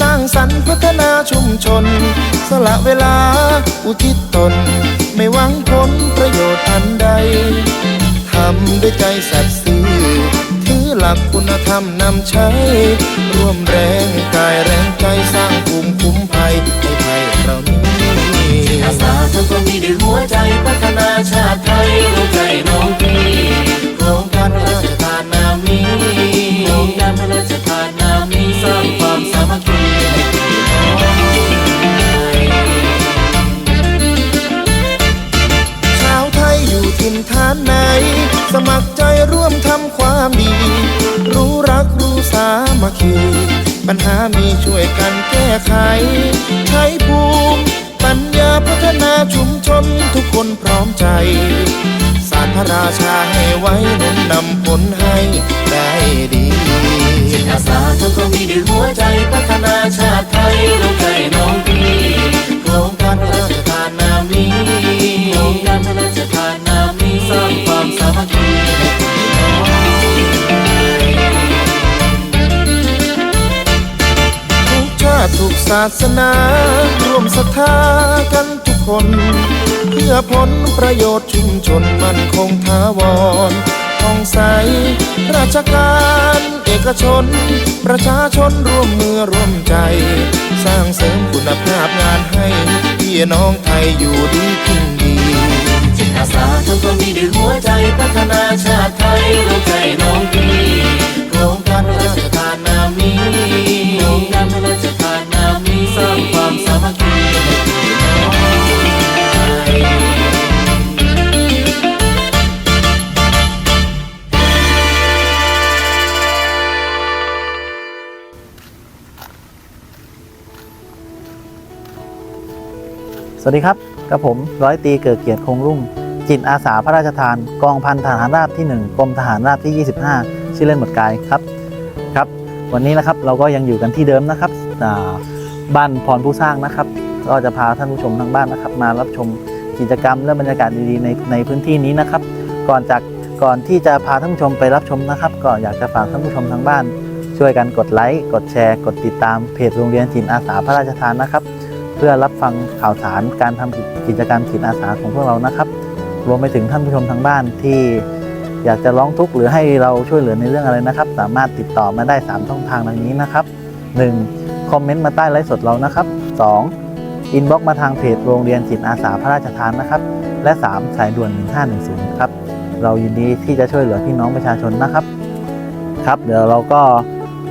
สร้างสรรค์พัฒนาชุมชน สละเวลาอุทิศตน ไม่หวังผลประโยชน์อันใด ทำด้วยใจสัตย์ซื่อถือหลักคุณธรรมนำใช้ ร่วมแรงกายแรงใจสร้างภูมิคุ้มภัยให้ไทยเรานี้อาสาทำควมีด้วยหัวใจพัฒนาชาติไทยรู้ใจน้องพี่โครงการ มัครใจร่วมทำความดี รู้รักรู้สามัคคี ปัญหามีช่วยกันแก้ไข ใช้ภูมิปัญญาพัฒนาชุมชนทุกคนพร้อมใจ สารพระราชาให้ไว้นุนนำผลให้ได้ดีอาสาทำความดีด้วยหัวใจพัฒนาชาติไทยรู้ใจน้องพี่โครงการพระราชทานนามนี้โครงการพระราชทานนางความสามัคคีให้พี่น้องทุกชาติทุกศาสนา ร่วมศรัทธากันทุกคน เพื่อผลประโยชน์ชุมชนมั่นคงถาวร ท่องใส ราชการเอกชน ประชาชนร่วมมือร่วมใจ สร้างเสริมคุณภาพงานให้พี่น้องไทยอยู่ดีกินดีจิตอาสาทำความดีด้วยหัวใจพัฒนาชาติไทยรู้ใจน้องพี่โครงการพระราชทานนามนี้โครงการพระราชทานนามนี้สร้างความสามัคคี วัสดีครับกับผมร้อยตีเกิดเกียรติคงรุ่ง จิตอาสาพระราชทาน กองพันทหารราบที่ 1 กรมทหารราบที่ 25 ชื่อเล่นหมดกายครับครับ วันนี้นะครับเราก็ยังอยู่กันที่เดิมนะครับบ้านพรผู้สร้างนะครับ ก็จะพาท่านผู้ชมทางบ้านนะครับ มารับชมกิจกรรมและบรรยากาศดีๆในในพื้นที่นี้นะครับ ก่อนจากก่อนที่จะพาท่านผู้ชมไปรับชมนะครับ ก็อยากจะฝากท่านผู้ชมทางบ้าน ช่วยกันกดไลค์กดแชร์ กดติดตามเพจโรงเรียนจิตอาสาพระราชทานนะครับ พื่อรับฟังข่าวสารการทำกิจกรรมจิตอาสาของพวกเรานะครับ รวมไปถึงท่านผู้ชมทางบ้านที่อยากจะร้องทุกข์หรือให้เราช่วยเหลือในเรื่องอะไรนะครับ สามารถติดต่อมาได้ 3 ช่องทางดังนี้นะครับ 1. คอมเมนต์มาใต้ไลฟ์สดเรานะครับ 2. อินบ็อกมาทางเพจโรงเรียนจิตอาสาพระราชทานนะครับ และ 3. สายด่วน 1510 ครับ เรายินดีที่จะช่วยเหลือพี่น้องประชาชนนะครับ ครับ เดี๋ยวเราก็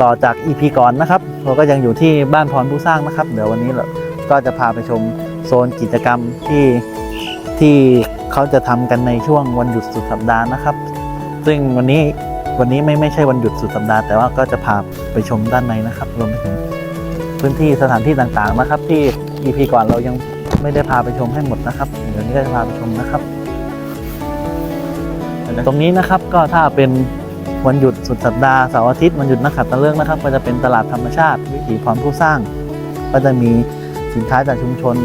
ต่อจาก EP ก่อนนะครับ เราก็ยังอยู่ที่บ้านพรผู้สร้างนะครับ เดี๋ยววันนี้เรา ก็จะพาไปชมโซนกิจกรรมที่ที่เขาจะทำกันในช่วงวันหยุดสุดสัปดาห์นะครับ ซึ่งวันนี้วันนี้ไม่ไม่ใช่วันหยุดสุดสัปดาห์แต่ว่าก็จะพาไปชมด้านในนะครับ รวมไปถึงพื้นที่สถานที่ต่างๆนะครับ ที่ EP ก่อนเรายังไม่ได้พาไปชมให้หมดนะครับเดี๋ยวนี้ก็จะพาไปชมนะครับ ตรงนี้นะครับก็ถ้าเป็นวันหยุดสุดสัปดาห์เสาร์อาทิตย์วันหยุดนักขัตฤกษ์นะครับ ก็จะเป็นตลาดธรรมชาติวิถีพรผู้สร้าง ก็จะมี สินค้าจากชุมชน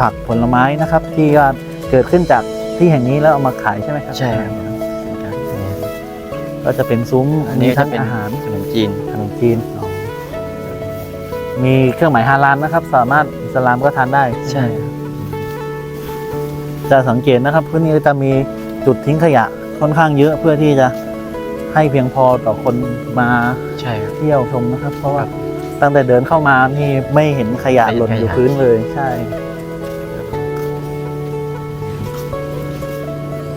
ผักผลไม้นะครับ ที่ว่าเกิดขึ้นจากที่แห่งนี้แล้วเอามาขายใช่ไหมครับใช่ครับก็จะเป็นซุ้มอันนี้มีจะทั้งเป็นอาหารขนมจีนขนมจีนอ๋อมีเครื่องหมายฮาลาลนะครับ สามารถอิสลามก็ทานได้ใช่ จะสังเกตนะครับพื้นนี้จะมีจุดทิ้งขยะค่อนข้างเยอะเพื่อที่จะให้เพียงพอต่อคนมาใช่ครับเที่ยวชมนะครับ เพราะว่า ตั้งแต่เดินเข้ามานี่ไม่เห็นขยะไม่เห็นหล่นอยู่ขยะพื้นเลยใช่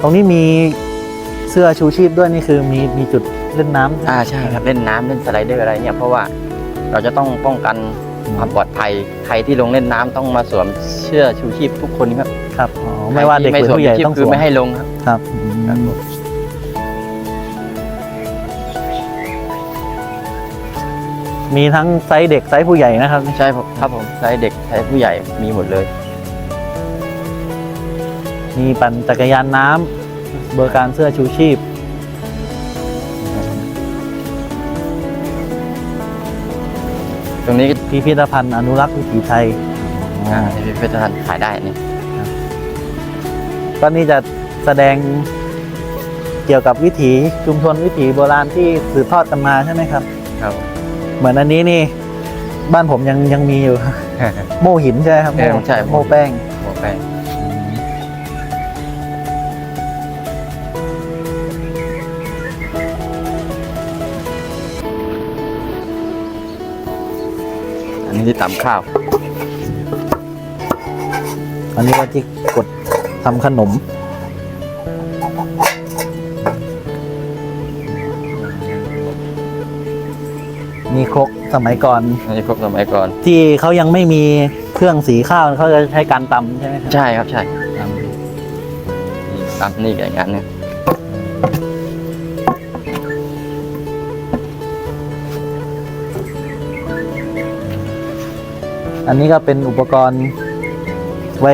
ตรงนี้มีเสื้อชูชีพด้วยนี่คือมีมีจุดเล่นน้ำอ่าใช่ครับเล่นน้ำเล่นสไลเดอร์อะไรเนี่ยเพราะว่าเราจะต้องป้องกันความปลอดภัยใครที่ลงเล่นน้ำต้องมาสวมเสื้อชูชีพทุกคนครับ ครับอ๋อไม่ว่าเด็กหใครือที่ผู้ใหญ่ชูชีพต้องสคือวมไม่ให้ลงครับครับ มครับผมมีทั้งไซส์เด็กไซส์ผู้ใหญ่นะครับ ใช่ครับครับผมใช้เด็กใช้ผู้ใหญ่มีหมดเลย มีปั่นจักรยานน้ำเบอร์การเสื้อชูชีพ ตรงนี้พิพิธภัณฑ์อนุรักษ์วิถีไทยอ๋อในพิพิธภัณฑ์ขายได้นี่ก็นี่จะแสดงเกี่ยวกับวิถีชุมชนวิถีโบราณที่สืบทอดกันมาใช่ไหมครับ ครับ เหมือนอันนี้นี่ บ้านผมยังยังมีอยู่ โม่หินใช่ไหมครับเออโม่ใช่ โม่แป้ง หมวกแปงอันนี้ที่ตำข้าว อันนี้ก็ที่กดทำขนม มีครกสมัยก่อนอันนี้ครกสมัยก่อน ที่เขายังไม่มีเครื่องสีข้าวเขาจะใช้การตำใช่ไหมครับใช่ครับใช่ตำนี่ตำนี่กับอีกอันหนึงอันนี้ก็เป็นอุปกรณ์ไว้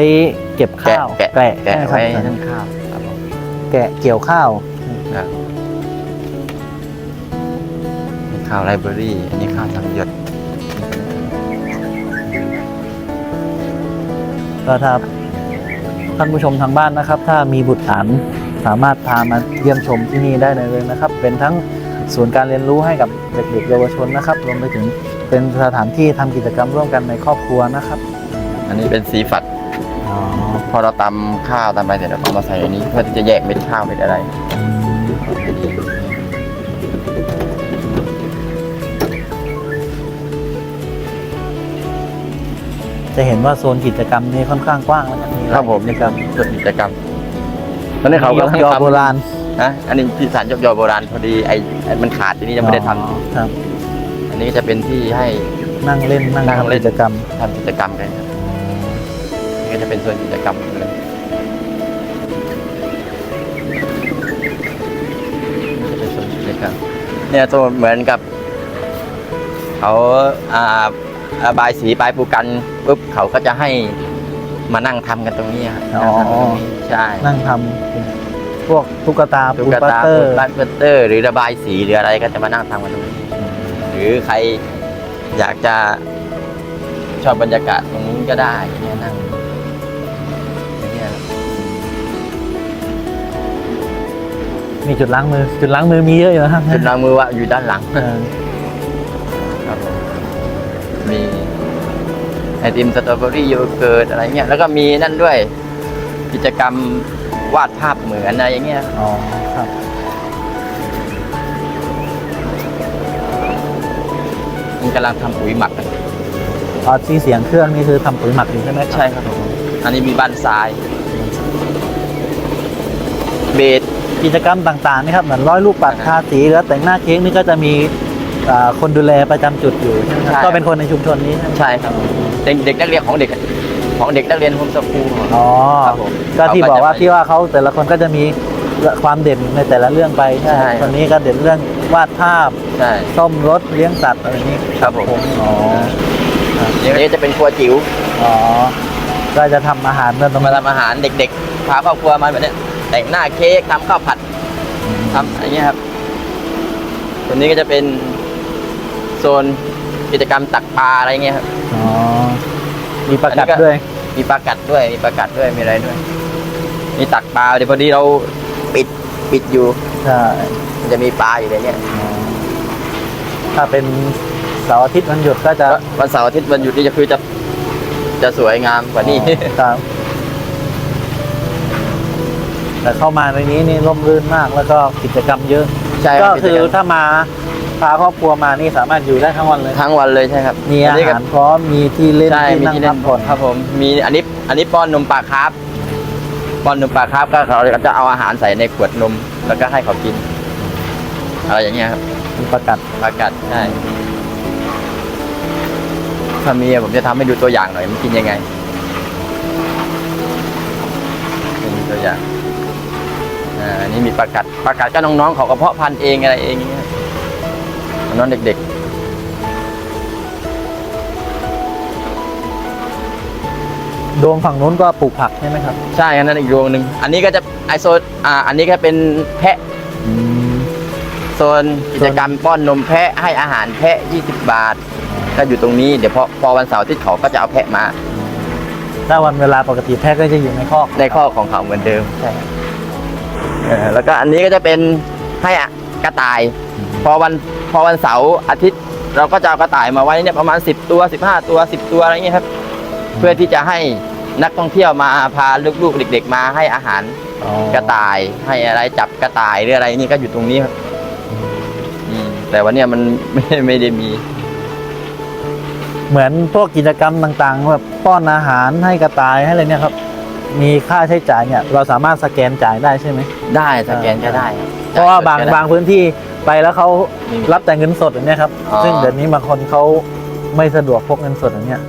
เก็บข้าวแกะแกะแกะใช่ไว้ครับนึ่งข้าวครับผม แกะเกี่ยวข้าว ครับ ข้าวไรเบอรี่อันนี้ข้าวสังหยดก็ถ้าท่านผู้ชมทางบ้านนะครับ ถ้ามีบุตรหลานสามารถพามาเยี่ยมชมที่นี่ได้เลยนะครับ เป็นทั้งศูนย์การเรียนรู้ให้กับเด็กๆเยาวชนนะครับ รวมไปถึงเป็นสถานที่ทำกิจกรรมร่วมกันในครอบครัวนะครับ อันนี้เป็นสีฝัดอ๋อพอเราตำข้าวตำไปเสร็จเราก็มาใส่อันนี้เพื่อที่จะแยกเม็ดข้าวเม็ดอะไร จะเห็นว่าโซนกิจกรรมนี้ค่อนข้างกว้างแล้วก็มีหลายครับผมกิจกรรมส่วนกิจกรรมตอนนี้เขามีก็ยกยอโบราณนะอันนี้ที่สารยกยอโบราณพอดีไอ้ไอ้มันขาดทีนี้ยังไม่ได้ทอ๋อครับำอันนี้จะเป็นที่ให้นั่งเล่นนั่งนั่งทำเล่นกิจกรรมทำกิจกรรมกันครับนี่ก็จะเป็นส่วนกิจกรรมเลยนี่จะเป็นส่วนกิจกรรมเนี่ยตัวเหมือนกับ เขาอ่าอ่า บายสีปลายปูกันปุ๊บเขาก็จะให้มานั่งทำกันตรงนี้ครับอ๋อนั่งทำกันตรงนี้ใช่นั่งทำพวกตุ๊กตาตุ๊ปูกปัตตาเตอปูร์บัตเตอร์ หรือระบายสีหรืออะไรก็จะมานั่งทำกันตรงนี้ หรือใครอยากจะชอบบรรยากาศตรงนี้ก็ได้อย่างเนี่ยนั่งอย่างเงี้ยครับมีจุดล้างมือ จุดล้างมือมีเยอะอยู่นะครับจุดล้างมือว่าอยู่ด้านหลัง อติมสตรอเบอรี่โยเกิร์ตอะไรเงี้ยแล้วก็มีนั่นด้วย กิจกรรมวาดภาพเหมือนอะไรอย่างเงี้ยอ๋อครับมันกำลังทำปุ๋ยหมักกันอ๋อที่เสียงเครื่องนี่คือทำปุ๋ยหมักอยู่ใช่ไหมครับใช่ครับผมอันนี้มีบ้านทราย เบสกิจกรรมต่างๆนี่ครับเหมือนร้อยลูกปัดอ่าทาสีหรือแต่งหน้าเค้กนี่ก็จะมี อ่าคนดูแลประจำจุดอยู่ใช่ไหมครับใช่ ก็เป็นคนในชุมชนนี้ใช่ไหมใช่ครับเด็กเด็กนักเรียนของเด็กของเด็กนักเรียนโฮมสคูล อ๋อครับผมก็ที่บอกว่าเขจะไปที่ว่าเขาแต่ละคนก็จะมีความเด่นในแต่ละเรื่องไปใช่ไหมใช่คนนี้ก็เด่นเรื่องวาดภาพใช่ซ่อมรถเลี้ยงสัตว์อะไรอย่างนี้ครับผมอ๋ออันนี้จะเป็นครัวจิ๋วอ๋อก็จะทำอาหารเรื่องตรงมานั้นทำอาหารเด็ก ๆ พาครอบครัวมาแบบเนี้ยแต่งหน้าเค้กทำข้าวผัดทำอะไรเงี้ยครับตัวนี้ก็จะเป็นโซนกิจกรรมตักปลาอะไรเงี้ยครับอ๋อมีประกัดอันนี้ก็ด้วย มีปลากัดด้วยมีปลากัดด้วยมีอะไรด้วย มีตักปลาเดี๋ยวพอดีเราปิดปิดอยู่ใช่มันจะมีปลาอยู่ในเนี้ยอ๋อถ้าเป็นเสาร์อาทิตย์วันหยุดก็จะวันเสาร์อาทิตย์วันหยุดนี่จะคือจะจะสวยงามกว่านี้ครับแต่เข้ามาในนี้นี่ร่มรื่นมากแล้วก็กิจกรรมเยอะ ใช่คก็รับคือกิจกรรมถ้ามา พาครอบครัวมานี่สามารถอยู่ได้ทั้งวันเลย ทั้งวันเลยใช่ครับมีอานี้ก็หารพร้อมมีที่เล่นใช่ที่มีนั่งที่พัเล่กนผ่อนครับผมมีอันนี้อันนี้ป้อนนมปลาคาร์ฟป้อนนมปลาคาร์ฟก็เขาก็จะเอาอาหารใส่ในขวดนมแล้วก็ให้เขากินอะไรอย่างเงี้ยครับมีประกัดปลากัดใช่ถ้ามีผมจะทำให้ดูตัวอย่างหน่อยมันกินยังไงเป็นตัวอย่างอ่าอันนี้มีปลากัดปลากัดก็น้องๆเขากระเพาะพันธุ์เองอะไรเองอย่างเงี้ย น้องเด็กดวงฝั่งนู้นก็ปลูกผักใช่ไหมครับๆใช่อันนั้นอีกดวงหนึ่ง อันนี้ก็จะไอโซนอ่า อันนี้ก็เป็นแพะโซนกิจกรรมป้อนนมแพะให้อาหารแพะ 20 บาท ก็อยู่ตรงนี้ เดี๋ยวพอพอวันเสาร์อาที่เขาก็จะเอาแพะมา ถ้าวันเวลาปกติแพะก็จะอยู่ในคอก ในข้อของเขาเหมือนเดิม ใช่ครับเออแล้วก็อันนี้ก็จะเป็นให้กระต่าย พอวันพอวันเสาร์อาทิตย์ เราก็จะเอากระต่ายมาไว้เนี่ยประมาณ 10 ตัว 15 ตัว 10 ตัวอะไรเงี้ยครับ เพื่อที่จะให้นักท่องเที่ยวมาพาลูกๆเด็ก ๆ มาให้อาหารอ๋อกระต่ายให้อะไรจับกระต่ายหรืออะไรนี่ก็อยู่ตรงนี้ครับอืมแต่วันเนี้ยมันไม่ไม่ได้มี เหมือนพวกกิจกรรมต่างๆแบบป้อนอาหารให้กระต่ายให้อะไรเนี่ยครับ มีค่าใช้จ่ายเนี่ยเราสามารถสแกนจ่ายได้ใช่ไหม ได้สแกนก็ได้คบเพราะว่าบางจ่ยสดก็ได้ บางพื้นที่ไปแล้วเขาอืมรับแต่เงินสดอย่างเนี้ยครับ อ๋อ ซึ่งเดี๋ยวนี้บางคนเขาไม่สะดวกพกเงินสดอย่างเนี้ย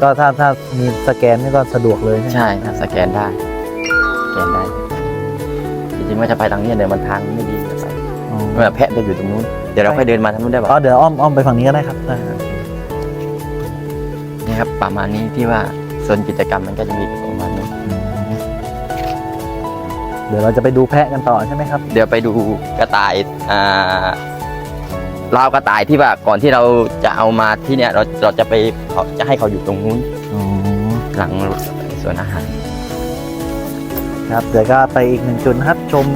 ก็ถ้าถ้ามีสแกนนี่ก็สะดวกเลยใช่ไหมใช่ครับสแกนได้สแกนได้ จริงๆว่าจะไปทางนี้เดี๋ยวมันทางไม่ดีจะไปอ๋อเมื่อแพะจะอยู่ตรงนู้นเดี๋ยวเราค่อยเดินมาทางนู้นได้ป่ะ อ๋อเดี๋ยวอ้อมอ้อมไปฝั่งนี้ก็ได้ครับได้ครับนี่ครับประมาณนี้ที่ว่าโซนกิจกรรมมันก็จะมีประมาณนี้ เดี๋ยวเราจะไปดูแพะกันต่อใช่ไหมครับ เดี๋ยวไปดูกระต่ายอ่าลาวกระต่ายที่ว่าก่อนที่เราจะเอามาที่เนี่ยเราเราจะไปเขาจะให้เขาอยู่ตรงนู้นอ๋อหลังสวนอาหาร ครับเดี๋ยวก็ไปอีกหนึ่งจุดนะครับ ชม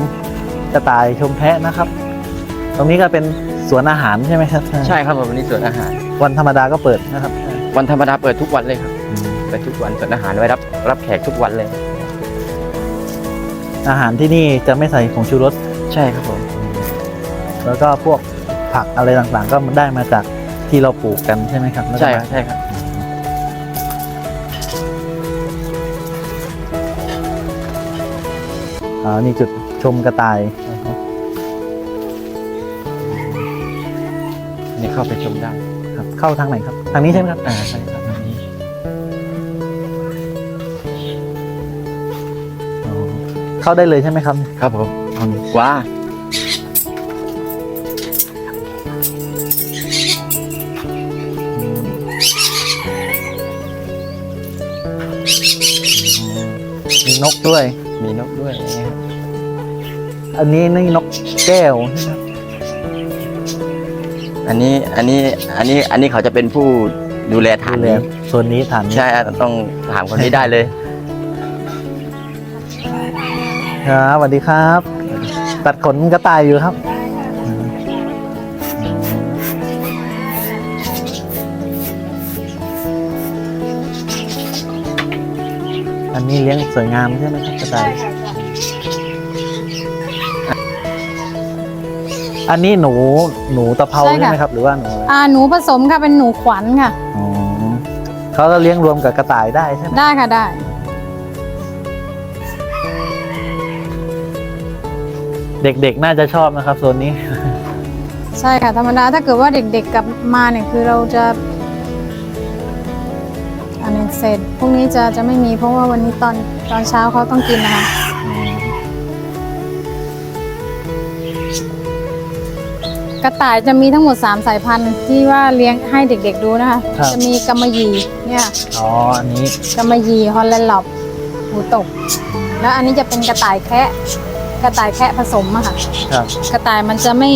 กระต่ายชมแพะนะครับ ตรงนี้ก็เป็นสวนอาหารใช่ไหมครับใช่ครับผมวันนี้สวนอาหาร วันธรรมดาก็เปิดนะครับ วันธรรมดาเปิดทุกวันเลยครับ เปิดทุกวันสวนอาหารไว้รับรับแขกทุกวันเลย อาหารที่นี่จะไม่ใส่ผงชูรส ใช่ครับผม แล้วก็พวกผักอะไรต่างๆ ก็ได้มาจากที่เราปลูกกันใช่ไหมครับแล้วก็ใช่คมารับใช่ครับ อ่านี่จุดชมกระต่ายนะครับนี่เข้าไปชมได้ ครับเข้าทางไหนครับ ทางนี้ใช่ไหมครับ อ่าใช่ เข้าได้เลยใช่ไหมครับ ครับผมอ๋อนี่ว้ามีนกด้วย มีนกด้วยนะครับอันนี้นี่นกแก้วใช่ไหมครับอันนี้อันนี้อันนี้อันนี้เขาจะเป็นผู้ดูแลฐานดูแลนี้ โซนนี้ฐานนี้ ใช่อะต้องถามคนนี้ได้เลย ครับสวัสดีครับ ตัดขนกระต่ายอยู่ครับ อันนี้เลี้ยงสวยงามใช่ไหมครับกระต่ายอันนี้หนูหนูตะเภาใช่ใช่ค่ะ ไหมครับ หรือว่าหนูอะไรอ่าหนูผสมค่ะเป็นหนูขวัญค่ะ อ๋อเขาก็เลี้ยงรวมกับกระต่ายได้ใช่ไหมได้ค่ะได้ เด็กๆน่าจะชอบนะครับโซนนี้ ใช่ค่ะธรรมดาถ้าเกิดว่าเด็กๆกลับมาเนี่ยคือเราจะ อันนี้เสร็จพรุ่งนี้จะจะไม่มีเพราะว่าวันนี้ตอนตอนเช้าเขาต้องกินนะคะกระต่ายจะมีทั้งหมด 3 สายพันธุ์ที่ว่าเลี้ยงให้เด็กๆดูนะคะ ครับ จะมีกำมะหยี่เนี่ยอ๋ออันนี้กำมะหยี่ฮอลแลนด์หลอบหูตก แล้วอันนี้จะเป็นกระต่ายแคะ กระต่ายแคะผสมอะค่ะ ครับ กระต่ายมันจะไม่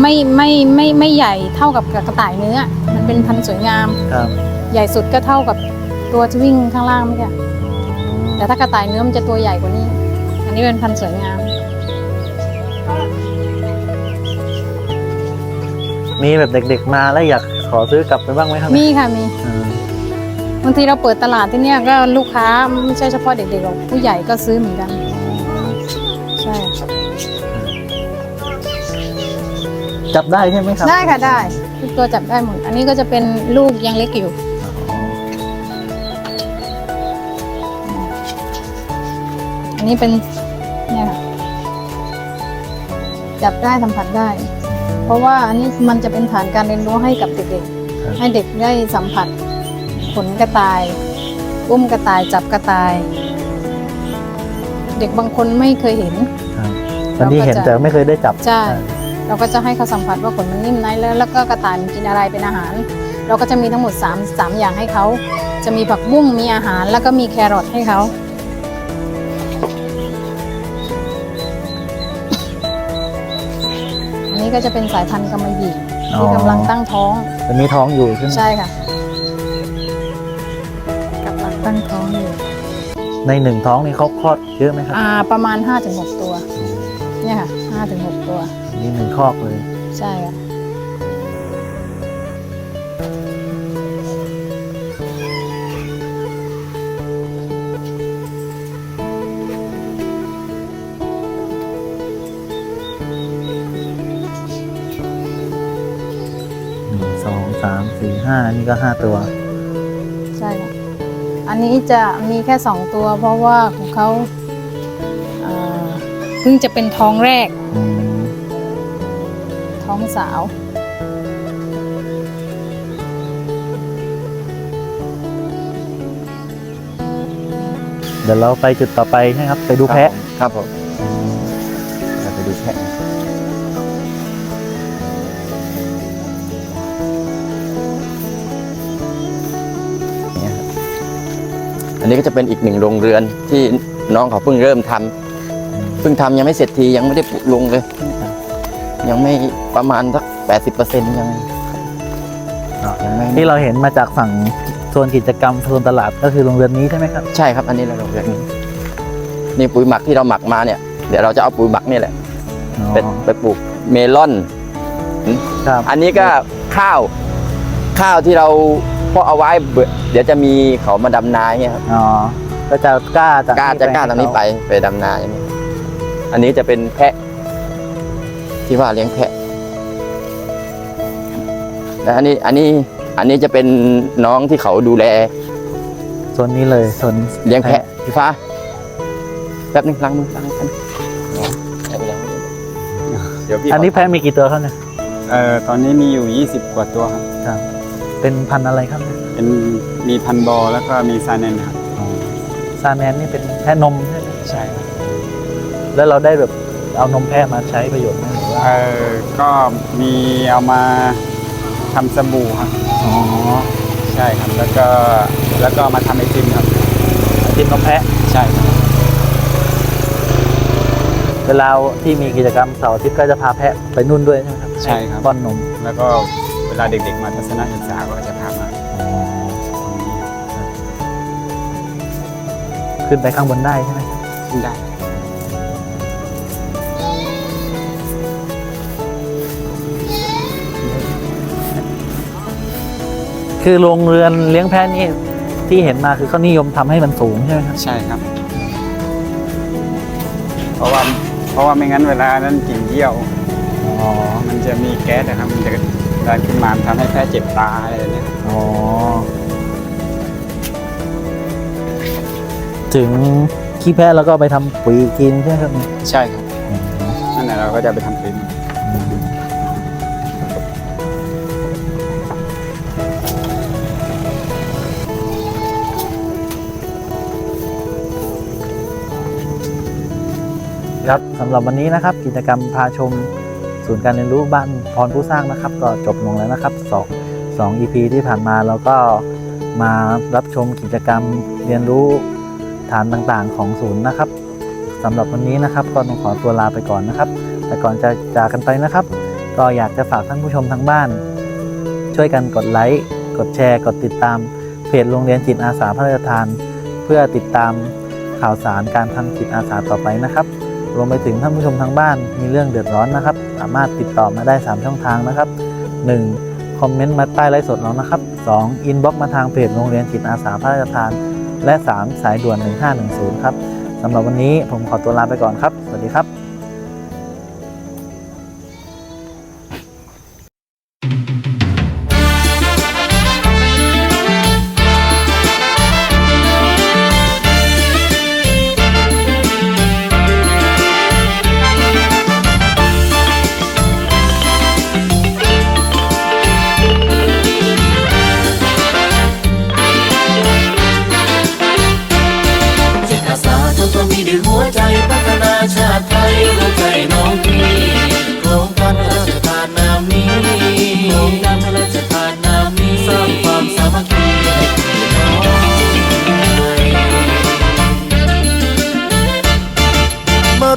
ไม่ไม่ไม่ไม่ใหญ่เท่ากับกระต่ายเนื้อ มันเป็นพันธุ์สวยงาม ครับใหญ่สุดก็เท่ากับตัวที่วิ่งข้างล่างเมื่อกี้ แต่ถ้ากระต่ายเนื้อมันจะตัวใหญ่กว่านี้ อันนี้เป็นพันธุ์สวยงาม มีแบบเด็กๆมาแล้วอยากขอซื้อกลับไปบ้างไหมครับมีค่ะมีอืมบางทีเราเปิดตลาดที่เนี้ยก็ลูกค้าไม่ใช่เฉพาะเด็กๆหรอกผู้ใหญ่ก็ซื้อเหมือนกัน จับได้ใช่ไหมครับได้ค่ะได้ทุกตัวจับได้หมด อันนี้ก็จะเป็นลูกยังเล็กอยู่อันนี้เป็นเนี่ยค่ะจับได้สัมผัสได้ เพราะว่าอันนี้มันจะเป็นฐานการเรียนรู้ให้กับเด็กครับๆให้เด็กได้สัมผัสขนกระต่าย อุ้มกระต่ายจับกระต่าย เด็กบางคนไม่เคยเห็นครับตอนนี้เห็นแต่ไม่เคยได้จับใช่ เราก็จะให้เขาสัมผัสว่าขนมันนิ่มไหนแล้วแล้วก็กระต่ายมันกินอะไรเป็นอาหาร เราก็จะมีทั้งหมด 3 3 อย่างให้เขา จะมีผักบุ้งมีอาหาร แล้วก็มีแครอทให้เขาอันนี้ก็จะเป็นสายพันธุ์กำมะหยี่อ๋อที่กำลังตั้งท้องตอนนี้ท้องอยู่ใช่ไหมใช่ค่ะกำลังตั้งตั้งท้องอยู่ในหนึ่งท้องนี่เขาคลอดเยอะไหมครับ อ่า ประมาณ 5-6 ตัว เนี่ยค่ะ5-6 ตัว นี่หนึ่งคอกเลย ใช่ค่ะหนึ่งสองสามสี่ห้านี่ก็ห้าตัว ใช่ค่ะอันนี้จะมีแค่2ตัว เพราะว่าของเขาอ่าเพิ่งจะเป็นท้องแรก อืม ท้องสาว เดี๋ยวเราไปจุดต่อไปใช่ไหมครับ ไปดูแพะครับผมเราไปดูแพะเนี่ยครับอันนี้ก็จะเป็นอีกหนึ่งโรงเรือนที่น้องเขาเพิ่งเริ่มทำเพิ่งทำยังไม่เสร็จทียังไม่ได้ปลูกลงเลย ยังไม่ประมาณสักแปดสิบเปอร์เซ็นต์ยังยังไม่ที่เราเห็นมาจากฝั่งโซนกิจกรรมโซนตลาดก็คือโรงเรือนนี้ใช่ไหมครับ ใช่ครับอันนี้เราโรงเรือนนี้นี่ปุ๋ยหมักที่เราหมักมาเนี่ย เดี๋ยวเราจะเอาปุ๋ยหมักนี่แหละอ๋อไปไปปลูกเมลอนครับอันนี้ก็ข้าวข้าวที่เราเพาะเอาไว้เบื่อเดี๋ยวจะมีเขามาดำนาเนี่ยครับอ๋อก็จะกล้าจากกล้าจะกล้าตรงนี้ไปไปดำนาอย่างนี้อันนี้จะเป็นแพะ ที่ว่าเลี้ยงแพะและอันนี้อันนี้อันนี้จะเป็นน้องที่เขาดูแลโซนนี้เลยโซนเลี้ยงแพะพี่ฟ้าแป๊บนึงล้างมือล้างมือกันเดี๋ยวพี่อันนี้แพะมีกี่ตัวครับเนี่ยเอ่อตอนนี้มีอยู่ 20 กว่าตัวครับครับ เป็นพันธุ์อะไรครับเนี่ยเป็นมีพันบอแล้วก็มีซาเนนครับอ๋อซาแนนนี่เป็นแพะนมใช่ไหมใช่ครับแล้วเราได้แบบเอานมแพะมาใช้ประโยชน์ไหมหรือว่า เอ่อก็มีเอามาทำสบู่ครับ อ๋อใช่ครับ แล้วก็แล้วก็มาทำไอติมครับกินนมแพะใช่ครับ เวลาที่มีกิจกรรมเสาร์อาทิตย์ก็จะพาแพะไปนู่นด้วยใช่ไหมครับใช่ครับ ป้อนนมแล้วก็เวลาเด็กๆมาทัศนศึกษาก็จะพามาตรงนี้ครับขึ้นไปข้างบนได้ใช่ไหม ขึ้นได้ คือโรงเรือนเลี้ยงแพะนี่ที่เห็นมาคือเขานิยมทำให้มันสูงใช่ไหมครับ ใช่ครับ เพราะว่าเพราะว่าไม่งั้นเวลานั้นกลิ่นเยี่ยว อ๋อ มันจะมีแก๊สนะครับ มันจะดันขึ้นมาทำให้แพ้เจ็บตาอะไรแบบเนี้ยครับอ๋อ ถึงขี้แพะแล้วก็เอาไปทำปุ๋ยกินใช่ไหมครับ ใช่ครับ นั่นแหละเราก็จะไป ครับสำหรับวันนี้นะครับกิจกรรมพาชมศูนย์การเรียนรู้บ้านพรผู้สร้างนะครับ ก็จบลงแล้วนะครับสองสอง EP ที่ผ่านมาเราก็มารับชมกิจกรรมเรียนรู้ฐานต่างๆ ของศูนย์นะครับสำหรับวันนี้นะครับก็ต้องขอตัวลาไปก่อนนะครับ แต่ก่อนจะจากกันไปนะครับ ก็อยากจะฝากท่านผู้ชมทางบ้าน ช่วยกันกดไลค์กดแชร์ กดติดตามเพจโรงเรียนจิตอาสาพระราชทาน เพื่อติดตามข่าวสารการทำจิตอาสาต่อไปนะครับ รวมไปถึงท่านผู้ชมทางบ้านมีเรื่องเดือดร้อนนะครับ สามารถติดต่อมาได้ 3 ช่องทางนะครับ 1. คอมเมนต์มาใต้ไลฟ์สดเรานะครับ 2. อินบ็อกมาทางเพจโรงเรียนจิตอาสาพระราชทาน และ 3. สายด่วน 1510 ครับสำหรับวันนี้ผมขอตัวลาไปก่อนครับ สวัสดีครับ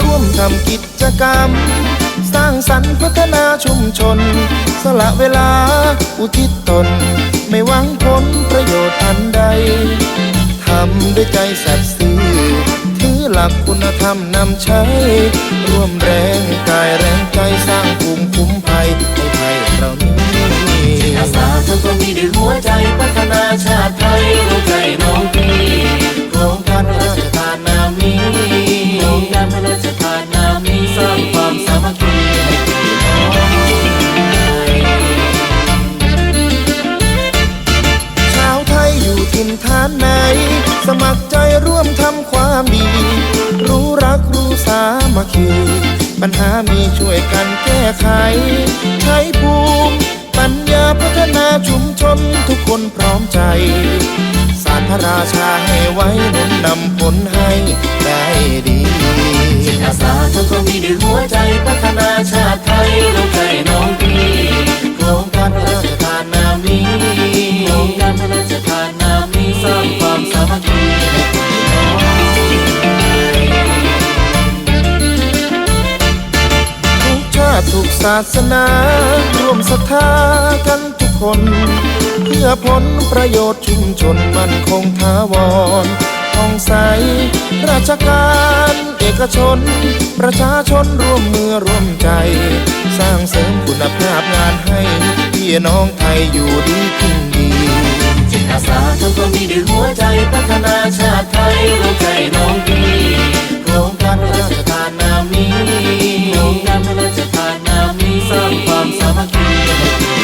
ร่วมทำกิจกรรม สร้างสรรค์พัฒนาชุมชน สละเวลาอุทิศตน ไม่หวังผลประโยชน์อันใด ทำด้วยใจสัตย์ซื่อถือหลักคุณธรรมนำใช้ ร่วมแรงกายแรงใจสร้างภูมิคุ้มภัยให้ไทยเรานี้อาสาทำความดีด้วยหัวใจพัฒนาชาติไทยรู้ใจน้องพี่ การพระราชทานนามีโครงการพระราชทานนามีสร้างความสามัคคีให้พี่น้องไทยชาวไทยอยู่ถิ่นฐานไหน สมัครใจร่วมทำความดี รู้รักรู้สามัคคี ปัญหามีช่วยกันแก้ไข ใช้ภูมิ ปัญญาพัฒนาชุมชนทุกคนพร้อมใจ สารพระราชาให้ไว้หนุนนำผลให้ได้ดีจิตอาสาทำความดีด้วยหัวใจพัฒนาชาติไทยรู้ใจน้องพี่โครงการพระราชทานนามีโครงการพระราชทานนามีสร้างความสามัคคีให้ทุกชาติทุกศาสนา ร่วมศรัทธากันทุกคน พื่อผลประโยชน์ชุมชนมันคงทาวรท่องใส ราชการ เอกชน ประชาชนร่วมมือร่วมใจ สร้างเสริมคุณภาพงานให้พี่น้องไทยอยู่ดีขึ้นดี จิตอาสาทุกคนมีด้วยหัวใจพัฒนาชาติไทยร่วมใจน้องดีโครงการพระราชทานนามีโครงการพระราชทานนามีสร้างความสามัคคี